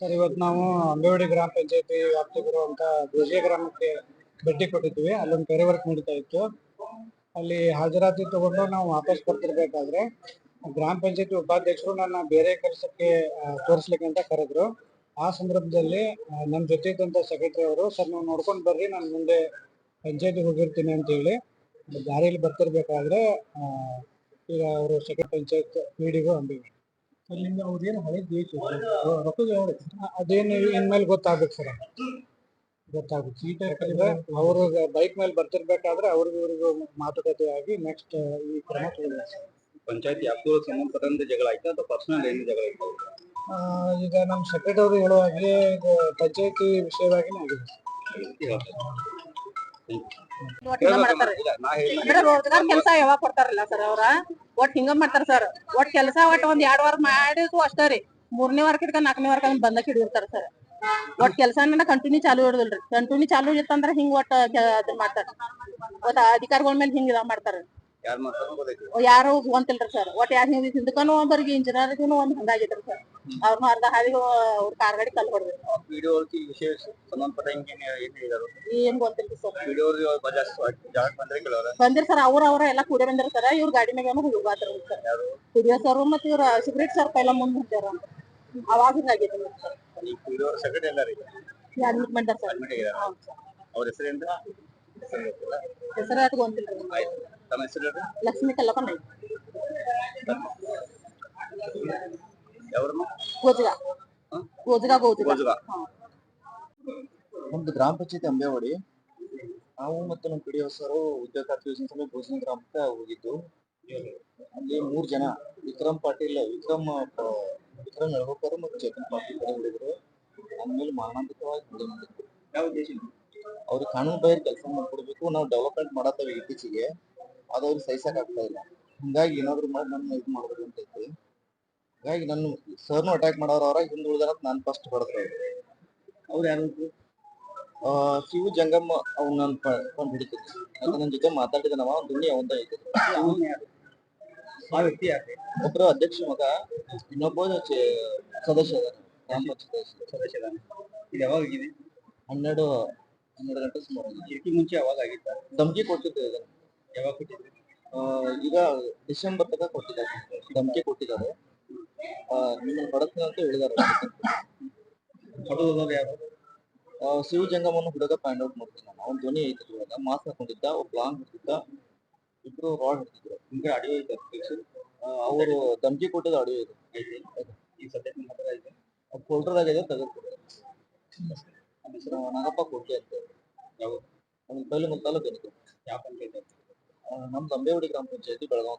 Sir, ಇವತ್ತು ನಾವು ಅಂಬೇವಾಡಿ ಗ್ರಾಮ ಪಂಚಾಯತಿ ವ್ಯಾಪ್ತಿ ಬರುವಂತ ಬೇಜೆ ಗ್ರಾಮಕ್ಕೆ ಭೇಟಿ ಕೊಟ್ಟಿದ್ವಿ. ಅಲ್ಲೊಂದು ಕೆರೆ ವರ್ಕ್ ನಡೀತಾ ಇತ್ತು. ಅಲ್ಲಿ ಹಾಜರಾತಿ ತಗೊಂಡು ನಾವು ವಾಪಸ್ ಬರ್ತಿರ್ಬೇಕಾದ್ರೆ ಗ್ರಾಮ ಪಂಚಾಯತಿ ಉಪಾಧ್ಯಕ್ಷರು ನನ್ನ ಬೇರೆ ಕೆಲಸಕ್ಕೆ ತೋರಿಸ್ಲಿಕ್ಕೆ ಅಂತ ಕರೆದ್ರು. ಆ ಸಂದರ್ಭದಲ್ಲಿ ನನ್ನ ಜೊತೆ ಇದ್ದಂತ ಸೆಕ್ರೆಟರಿ ಅವರು, ಸರ್, ನೀವು ನೋಡ್ಕೊಂಡು ಬರ್ರಿ, ನಾನು ಮುಂದೆ ಪಂಚಾಯತಿ ಹೋಗಿರ್ತೀನಿ ಅಂತ ಹೇಳಿ ದಾರಿಯಲ್ಲಿ ಬರ್ತಿರ್ಬೇಕಾದ್ರೆ ಈಗ ಅವರು ಸೆಕ್ರೆಟರಿ ಪಂಚಾಯತ್ ಮೀಡಿಗೂ ಅಂಬೇವಾಡಿ ಅಲ್ಲಿಂದ ಅವ್ರೇನು ಹಳೆ ದೇಶ ರೊಕ್ಕದ ಅದೇನು ಇನ್ಮೇಲೆ ಗೊತ್ತಾಗ್ಬೇಕು ಸರ್? ಗೊತ್ತಾಗುತ್ತೆ. ಸೀಟ್ ಯಾಕಂದ್ರೆ ಅವರು ಬೈಕ್ ಮೇಲೆ ಬರ್ತಿರ್ಬೇಕಾದ್ರೆ ಅವ್ರಿಗೆ ಇವ್ರಿಗೂ ಮಾತುಕತೆ ಆಗಿ ನೆಕ್ಸ್ಟ್ ಈ ಕ್ರಮ ತಗೊಳ್ಳಿ. ಪಂಚಾಯತ್ ವ್ಯಾಪ್ತಿಗಳಿಗೆ ಸಂಬಂಧಪಟ್ಟಂತೆ ಜಗಳ ಆಯ್ತಾ ಅಥವಾ ಪರ್ಸನಲ್ ಏನು ಜಗಳ ಆಯ್ತಾ? ಈಗ ನಮ್ಮ ಸೆಕ್ರೆಟರಿ ಅವರು ಹೇಳುವ ಹಾಗೆ ಇದು ಪಂಚಾಯತಿ ವಿಷಯವಾಗಿನೇ ಆಗಿದೆ ಇಲ್ಲ ನಾ ಹೇಳಿ ಕೆಲಸ ಯಾವಾಗ ಕೊಡ್ತಾರಲ್ಲ ಸರ್ ಅವ್ರ? ಒಟ್ ಹಿಂಗ ಮಾಡ್ತಾರ ಸರ್ ಒಟ್ ಕೆಲಸ ಒಟ್ ಒಂದ್ ಎರಡ್ ವಾರ ಮಾಡಿದ್ರು ಅಷ್ಟೇ ರೀ. ಮೂರನೇ ವಾರಕ್ಕೆ ನಾಲ್ಕನೇ ವಾರಕ್ಕೆ ಬಂದಕ್ಕ ಹಿಡಿದಿರ್ತಾರ ಸರ್ ಒಟ್ ಕೆಲಸ ಕಂಟಿನ್ಯೂ ಚಾಲು ಇಡುದಿಲ್ರಿ ಕಂಟಿನ್ಯೂ ಚಾಲು ಇತ್ತಂದ್ರ ಹಿಂಗ್ ಒಟ್ಟ ಅದನ್ನ ಅದನ್ ಮಾಡ್ತಾರ. ಒಟ್ಟ ಅಧಿಕಾರಿಗಳ ಮೇಲೆ ಹಿಂಗ ಇದ ಮಾಡ್ತಾರ. ಯಾರು ಹೋಗುವಂತಿಲ್ರಿ ಹೋಗಂತಿಲ್ರಿ ಸರ್ ಒಟ್ ಯಾರು ಹಿಂಗ್ ಒಬ್ಬರಿಗೆ ಇಂಜಿನಿಯರ್ಗೂ ಒಂದ್ ಹಂಗಾಗಿದ್ರಿ ಸರ್ ಅವ್ರನ್ನ ಅರ್ಧ ಹಾದಿಗೆ ಅವ್ರ ಕಾರ್ ಗಾಡಿ ಕಲ್ ಹೊಡ್ರಿ ವಿಡಿಯೋ ಅವ್ರಿಗೆ ವಿಷಯ ಸಂಬಂಧಪಟ್ಟಂಗೆ ಏನು ಏನು ಹೇಳಿದಾರು ಏನ್ ಗೊತ್ತಿಲ್ರಿ ಸರ್. ವಿಡಿಯೋ ಅವ್ರಿಗೆ ಜಾಸ್ತಿ ಜಾಗಕ್ಕೆ ಬಂದ್ರೆ ಕೆಲವ್ರ ಬಂದಿರ್ ಸರ್ ಅವ್ರ ಅವ್ರ ಎಲ್ಲಾ ಕೂಡಿ ಬಂದಿರ್ ಸರ್. ಇವ್ರ ಗಾಡಿ ಮ್ಯಾಗ ಹೋಗಾತ್ರ ಸರ್. ಸರ್ ಮತ್ತೆ ಇವ್ರ ಸಿಗರೇಟ್ ಸರ್ ಪೈಲ ಮುಂದ್ ಹೊಂಟ್ಯಾರ ಅವಾಗ ಹಿಂಗಾಗೈತಿ ಈ ವಿಡಿಯೋ ಸೆಕ್ರೆಟರಿ ಎಲ್ಲಾರು ಅಡ್ಮಿಟ್ ಮಾಡ್ಯಾರ ಸರ್. ಅಡ್ಮಿಟ್ ಆಗಿದಾರ? ಅವ್ರ ಹೆಸರು ಗೊತ್ತಿಲ್ಲ. ಅದು ತಮ್ಮ ಹೆಸರು ಲಕ್ಷ್ಮೀ ಕಲ್ಲಪ್ಪನ ಯಾವ್ರನ್ನ ಗೋಜಗ ಗೋಜಗ ಗೋಜಗ ಗೋಜಗ. ಹಾ. ನಮ್ದು ಗ್ರಾಮ ಪಂಚಾಯತಿ ಅಂಬೇವಾಡಿ. ನಾವು ಮತ್ತು ನಮ್ಮ ಪಿ ಸರು ಉದ್ಯೋಗ ಖಾತ್ರಿ ಯೋಜನೆ ಸಮೇತ ಭೋಜನ ಗ್ರಾಮಕ್ಕೆ ಹೋಗಿದ್ದು. ಅಲ್ಲಿ ಮೂರ್ ಜನ ವಿಕ್ರಮ್ ಪಾಟೀಲ್ ವಿಕ್ರಮ್ ಪ- ವಿಕ್ರಮ್ ಯಳಗೋಕರ್ ಮತ್ತು ಚೇತನ್ ಪಾಟೀಲ್ ಕಡೆ ಹುಡುಗರು. ಆಮೇಲೆ ಮಾನಾಂತಿಕವಾಗಿ ಅವ್ರಿಗೆ ಕಾನೂನು ಬಾಹಿರ ಕೆಲಸ ಮಾಡ್ಕೊಡ್ಬೇಕು. ನಾವು ಡೆವಲಪ್ಮೆಂಟ್ ಮಾಡತ್ತೇವೆ ಇತ್ತೀಚೆಗೆ. ಅದು ಅವ್ರಿಗೆ ಸಹಿಸಕ್ ಆಗ್ತಾ ಇಲ್ಲ. ಹಿಂಗಾಗಿ ಏನಾದ್ರು ಮಾಡಿ ನಮ್ಮ ಇದು ಮಾಡ್ಬೇಕು ಅಂತ ಐತಿ ಹಿಂಗಾಗಿ ನನ್ನ ಸರ್ನು ಅಟ್ಯಾಕ್ ಮಾಡೋರು ಅವ್ರಾಗ ಹಿಂದ್ ಉಳಿದಾರ ನಾನು ಫಸ್ಟ್ ಹೊಡೆದ್ರು ಅವ್ರು. ಯಾರು ಶಿವು ಜಂಗಮ್ಮ ಅವ್ನ ನಾನು ಕೊಂಡು ಹಿಡಿತೀನಿ ಯಾಕಂದ್ರೆ ನನ್ನ ಜೊತೆ ಮಾತಾಡಿದನವ ಅವ್ನ ದುನಿ ಅವಂತ ಐತಿ ಆ ವ್ಯಕ್ತಿ ಒಬ್ರು ಅಧ್ಯಕ್ಷ ಮಗ ಇನ್ನೊಬ್ಬ ಸದಸ್ಯ ಗ್ರಾಮ ಪಂಚಾಯತ್ ಸದಸ್ಯ. ಸದಸ್ಯದಾನ ಇದು ಯಾವಾಗ ಆಗಿದೆ? ಹನ್ನೆರಡು ಹನ್ನೆರಡು ಗಂಟೆ ಸುಮಾರು. ಇದಕ್ಕೆ ಮುಂಚೆ ಯಾವಾಗ ಆಗಿತ್ತ? ಧಮ್ಕಿ ಕೊಟ್ಟಿದ್ದೆ ಇದನ್ನ ಯಾವಾಗ ಕೊಟ್ಟಿದ್ದೆ ಆ, ಈಗ ಡಿಸೆಂಬರ್ ತನಕ ಕೊಟ್ಟಿದ್ದಾರೆ. ಧಮ್ಕಿ ಕೊಟ್ಟಿದ್ದಾರೆ. ನಿಮ್ಮನ್ನ ಅಂತ ಹೇಳಿದಾರ. ಹೊಡೆದವ್ರು ಯಾರು? ಶಿವ ಜಂಗಮನ್ನು ಹುಡುಗ ಫೈಂಡ್ ಔಟ್ ಮಾಡ್ತೀನಿ ನಾನು. ಅವ್ನ ಧ್ವನಿ ಐತಿ ಇವಾಗ. ಮಾಸ್ಕ್ ಹಾಕೊಂಡಿದ್ದ ಒಬ್ಬ ಲಾಂಗ್ ಹಿಡ್ತಿದ್ದ ಇಬ್ರು ರಾಡ್ ಹಿಡ್ತಿದ್ರು ಹಿಂಗೆ ಆಡಿಯೋ ಐತೆ ಫಿಕ್ಸ್ ಅವರು ಧಮ್ಕಿ ಕೊಟ್ಟಿದ್ದು ಆಡಿಯೋ ಇದೆ. ಈ ಸದ್ಯಕ್ಕೆ ನಿಮ್ಮ ಹತ್ರ ಇದೆ ಫೋಲ್ಡರ್ ಆಗಿದೆ ತೆಗೆದುಕೊಡಿ ನಮ್ಮ ಹೆಸರು ನಾಗಪ್ಪ ಕೋಟಿ ಅಂತ. ಯಾವ ನಮ್ಮ ಪೈಲು ಮುಲ್ತಾಲ ಬೆನಿಕೆ ಯಾವ ಪಂಚಾಯತ್? ನಮ್ದು ಅಂಬೇವಾಡಿ ಗ್ರಾಮ ಪಂಚಾಯತಿ ಬೆಳಗಾವ್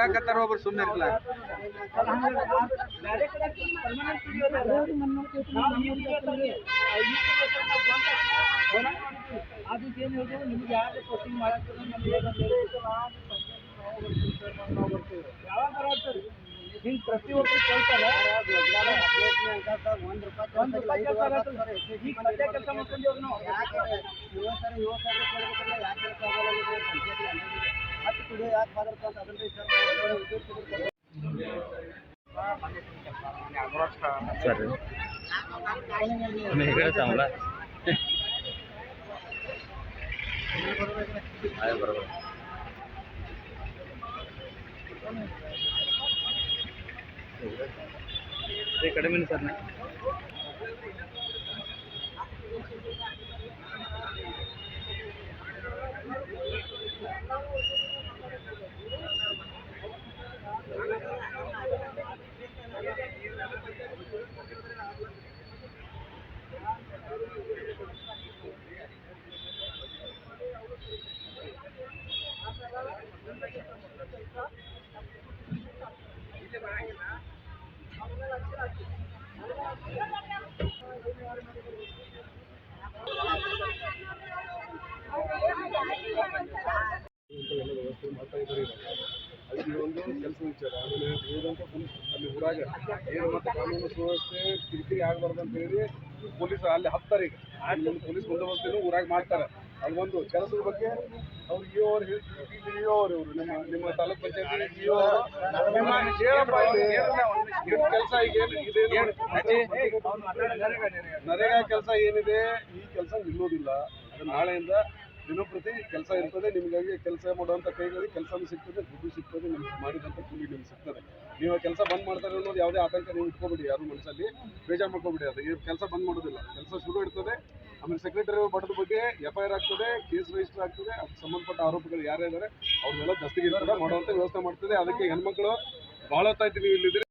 ಹೇಳಕತ್ತಾರ ಒಬ್ರು ಸುಮ್ಮನೆ ಇರ್ಲ ಹಿಂಗ್ ಪ್ರತಿಯೊಬ್ರು ಕೇಳ್ತಾರೆ ಒಂದ್ ರೂಪಾಯಿ ಈಗ ಸದ್ಯ ಕೆಲಸ ಮಾಡ್ಕೊಂಡೇವ್ ನಾವು ಸರಿ ಹೇಳ್ತಾವಲ್ಲ ಬರೋबर ಕಡಿಮೆ ಸರ್ ಸರಿ ಕೆಲಸ ವಿಚಾರ ಆಮೇಲೆ ಪೊಲೀಸ್ ಅಲ್ಲಿ ಊರಾಗ ಏನು ಮತ್ತೆ ಕಾನೂನು ಸುವ್ಯವಸ್ಥೆ ಕಿರಿಕಿರಿ ಆಗಬಾರ್ದು ಅಂತ ಹೇಳಿ ಪೊಲೀಸ್ ಅಲ್ಲಿ ಹತ್ತಾರೆ ಈಗ. ಅಲ್ಲಿ ಪೊಲೀಸ್ ಬಂದೋಬಸ್ತೇನು ಊರಾಗ ಮಾಡ್ತಾರೆ. ಅಲ್ಲೊಂದು ಕೆಲಸದ ಬಗ್ಗೆ ಅವ್ರು ಇ ಅವ್ರು ಇ ಅವ್ರು ಇವರು. ನಿಮ್ಮ ನಿಮ್ಮ ತಾಲೂಕ್ ಪಂಚಾಯತಿ ಇ ಅವರು. ಕೆಲಸ ಈಗ ನರೇಗಾ ಕೆಲಸ ಏನಿದೆ ಈ ಕೆಲಸ ನಿಲ್ಲೋದಿಲ್ಲ. ಅದು ನಾಳೆಯಿಂದ ದಿನಪ್ರತಿ ಕೆಲಸ ಇರ್ತದೆ, ನಿಮಗಾಗಿ ಕೆಲಸ ಮಾಡುವಂಥ ಕೈಗಳಿಗೆ ಕೆಲಸನೂ ಸಿಗ್ತದೆ, ದುಡ್ಡು ಸಿಗ್ತದೆ, ನಿಮ್ಗೆ ಮಾಡಿದಂಥ ಕೂಲಿ ನಿಮ್ಗೆ ಸಿಗ್ತದೆ. ನೀವು ಕೆಲಸ ಬಂದ್ ಮಾಡ್ತಾರೆ ಅನ್ನೋದು ಯಾವುದೇ ಆತಂಕ ನೀವು ಇಟ್ಕೋಬೇಡಿ, ಯಾರು ಮನಸ್ಸಲ್ಲಿ ಬೇಜಾರು ಮಾಡ್ಕೋಬೇಡಿ. ಅದು ಈ ಕೆಲಸ ಬಂದ್ ಮಾಡೋದಿಲ್ಲ. ಕೆಲಸ ಶುರು ಇರ್ತದೆ, ಆಮೇಲೆ ಸೆಕ್ರೆಟರಿ ಬಡದ ಬಗ್ಗೆ ಎಫ್ ಐ ಆರ್ ಆಗ್ತದೆ ಕೇಸ್ ರಿಜಿಸ್ಟರ್ ಆಗ್ತದೆ, ಅದಕ್ಕೆ ಸಂಬಂಧಪಟ್ಟ ಆರೋಪಿಗಳು ಯಾರ್ಯಾರಿದ್ದಾರೆ ಅವ್ರನ್ನೆಲ್ಲ ದಸ್ತಿಗೆ ಮಾಡುವಂಥ ವ್ಯವಸ್ಥೆ ಮಾಡ್ತದೆ. ಅದಕ್ಕೆ ಹೆಣ್ಮಕ್ಳು ಭಾಳ ಹೊತ್ತಾಯ್ತು ನೀವು ಇಲ್ಲಿದ್ರೆ